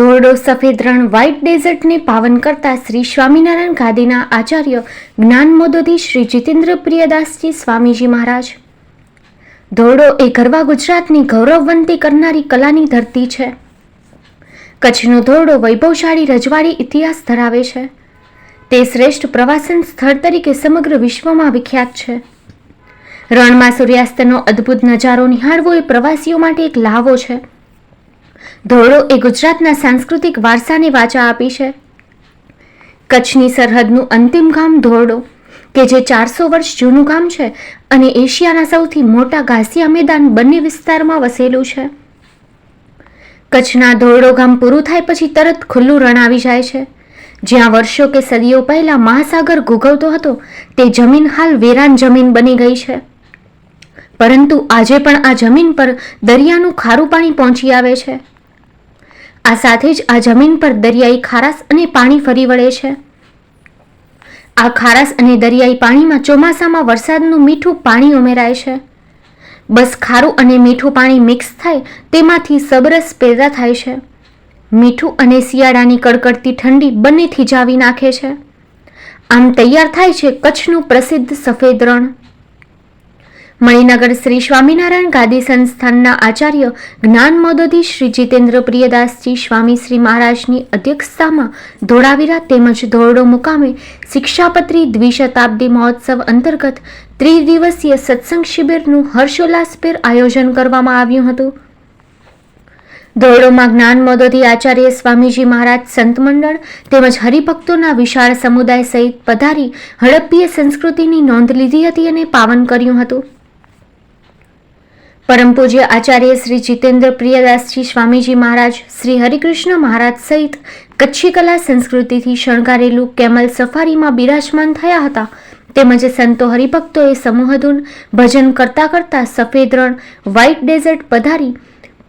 ધોરડો, સફેદ રણ વ્હાઇટ ડેઝર્ટને પાવન કરતા શ્રી સ્વામિનારાયણ ગાદીના આચાર્ય જ્ઞાન મોદોધી શ્રી જીતેન્દ્ર પ્રિયદાસજી સ્વામીજી મહારાજ. ધોરડો એ ગરબા ગુજરાતની ગૌરવવંતી કરનારી કલાની ધરતી છે. કચ્છનો ધોરડો વૈભવશાળી રજવાડી ઇતિહાસ ધરાવે છે. તે શ્રેષ્ઠ પ્રવાસન સ્થળ તરીકે સમગ્ર વિશ્વમાં વિખ્યાત છે. રણમાં સૂર્યાસ્તનો અદ્ભુત નજારો નિહાળવો એ પ્રવાસીઓ માટે એક લાવો છે. ધોરડો એ ગુજરાતના સાંસ્કૃતિક વારસાને વાચા આપી છે. કચ્છની સરહદનું અંતિમ ગામ ધોરડો કે જે ચારસો વર્ષ જૂનું ગામ છે અને એશિયાના સૌથી મોટા ઘાસિયા મેદાન બંને વિસ્તારમાં વસેલું છે. કચ્છના ધોરડો ગામ પૂરું થાય પછી તરત ખુલ્લું રણ આવી જાય છે. જ્યાં વર્ષો કે સદીઓ પહેલાં મહાસાગર ગુગવતો હતો, તે જમીન હાલ વેરાન જમીન બની ગઈ છે. પરંતુ આજે પણ આ જમીન પર દરિયાનું ખારું પાણી પહોંચી આવે છે. આ સાથે જ આ જમીન પર દરિયાઈ ખારાશ અને પાણી ફરી વળે છે. આ ખારાશ અને દરિયાઈ પાણીમાં ચોમાસામાં વરસાદનું મીઠું પાણી ઉમેરાય છે. બસ ખારું અને મીઠું પાણી મિક્સ થાય તેમાંથી સબરસ પેદા થાય છે. મીઠું અને શિયાળાની કડકડતી ઠંડી બંને થીજાવી નાખે છે. આમ તૈયાર થાય છે કચ્છનું પ્રસિદ્ધ સફેદ રણ. મણિનગર શ્રી સ્વામિનારાયણ ગાદી સંસ્થાનના આચાર્ય જ્ઞાન મોદોધી શ્રી જીતેન્દ્ર પ્રિયદાસજી સ્વામી શ્રી મહારાજની અધ્યક્ષતામાં ધોળાવીરા તેમજ ધોરડો મુકામે શિક્ષાપત્રી દ્વિશતાબ્દી મહોત્સવ અંતર્ગત ત્રિદિવસીય સત્સંગ શિબિરનું હર્ષોલ્લાસભેર આયોજન કરવામાં આવ્યું હતું. ધોરડોમાં જ્ઞાન મોદોધી આચાર્ય સ્વામીજી મહારાજ સંત મંડળ તેમજ હરિભક્તોના વિશાળ સમુદાય સહિત પધારી હડપ્પીય સંસ્કૃતિની નોંધ લીધી હતી અને પાવન કર્યું હતું. પરમ પૂજ્ય આચાર્ય શ્રી જીતેન્દ્ર પ્રિયદાસજી સ્વામીજી મહારાજ શ્રી હરિકૃષ્ણ મહારાજ સહિત કચ્છી કલા સંસ્કૃતિથી શણગારેલું કેમલ સફારીમાં બિરાજમાન થયા હતા. તેમજ સંતો હરિભક્તોએ સમૂહધૂન ભજન કરતા કરતા સફેદ રણ વ્હાઇટ ડેઝર્ટ પધારી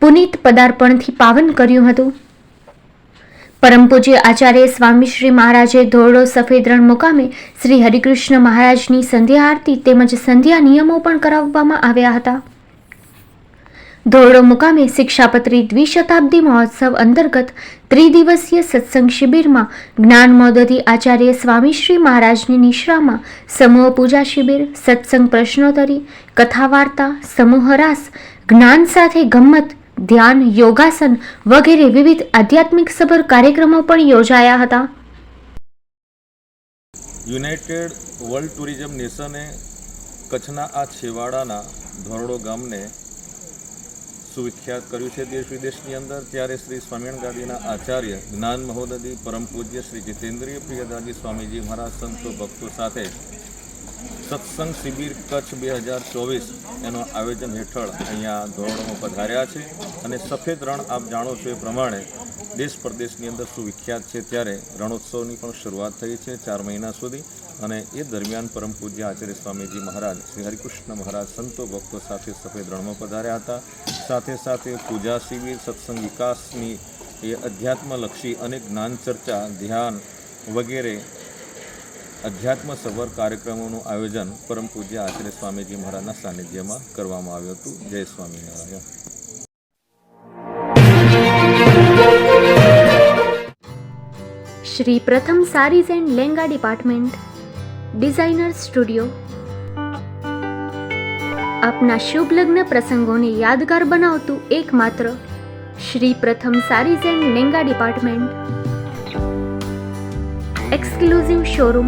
પુનિત પદાર્પણથી પાવન કર્યું હતું. પરમ પૂજ્ય આચાર્ય સ્વામી શ્રી મહારાજે ધોરડો સફેદ રણ મુકામે શ્રી હરિકૃષ્ણ મહારાજની સંધ્યા આરતી તેમજ સંધ્યા નિયમો પણ કરાવવામાં આવ્યા હતા. ધોરડો મુકામે શિક્ષાપત્રી દ્વિશતાબ્દી મહોત્સવ અંતર્ગત ત્રિદિવસીય સત્સંગ શિબિરમાં જ્ઞાન મોદતી આચાર્ય સ્વામીશ્રી મહારાજની નિશ્રામાં સમૂહ પૂજા શિબિર, સત્સંગ પ્રશ્નોત્તરી કથા વાર્તા સમૂહ રાસ, જ્ઞાન સાથે ગમ્મત, ધ્યાન, યોગાસન વગેરે વિવિધ આધ્યાત્મિક સભર કાર્યક્રમો પણ યોજાયા હતા. યુનાઇટેડ વર્લ્ડ ટુરિઝમ નેશને કચ્છના આ છેવાડાના ધોરડો ગામને સુવિખ્યાત કર્યું છે દેશ વિદેશની અંદર, ત્યારે શ્રી સ્વામિનારાયણ આચાર્ય જ્ઞાન મહોદય પરમ પૂજ્ય શ્રી જીતેન્દ્રિય પ્રિયદાજી સ્વામીજી મહારાજ, સંતો ભક્તો સાથે સત્સંગ શિબિર કચ્છ બે હજાર ચોવીસ એનો આયોજન હેઠળ અહીંયા ધોરડોમાં પધાર્યા છે અને સફેદ રણ આપ જાણો છો એ પ્રમાણે દેશ પ્રદેશની અંદર સુવિખ્યાત છે ત્યારે રણોત્સવની પણ શરૂઆત થઈ છે ચાર મહિના સુધી અને એ દરમિયાન પરમ પૂજ્ય આચાર્ય સ્વામીજી મહારાજ, શ્રી હરિકૃષ્ણ મહારાજ સંતો ભક્તો સાથે સફેદ રણમાં પધાર્યા હતા. સાથે સાથે પૂજા શિબિર, સત્સંગ વિકાસની એ અધ્યાત્મલક્ષી અનેક જ્ઞાન ચર્ચા, ધ્યાન વગેરે અધ્યાત્મ સવર કાર્યક્રમોનું આયોજન પરમ પૂજ્ય આચાર્ય સ્વામીજી મહારાજના સાનિધ્યમાં કરવામાં આવ્યું હતું. જય Swaminarayan. Shri Pratham sarees and Lenga department designer studio. આપના શુભ લગ્ન પ્રસંગોને યાદગાર બનાવતું એકમાત્ર Shri Pratham sarees and Lenga department. Exclusive showroom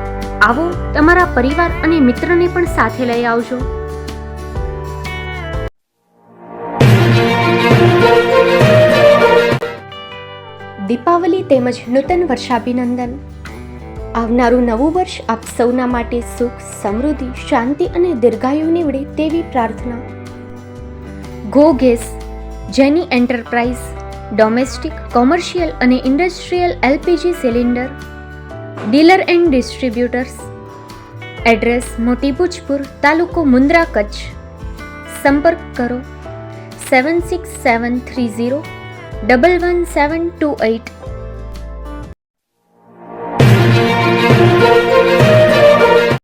આવો તમારા પરિવાર અને મિત્રને પણ સાથે લઈ આવજો. દીપાવલી તેમજ નૂતન વર્ષાભિનંદન. આવનારું નવું વર્ષ આપ સૌના માટે સુખ, સમૃદ્ધિ, શાંતિ અને દીર્ઘાયુ નીવડે તેવી પ્રાર્થના. Go gas Jeni enterprise domestic commercial અને industrial LPG cylinder dealer and distributors. Address મોટી તાલુકો મુન્દ્રા કચ્છ. સંપર્ક કરો. Seven six seven three zero, double one seven two eight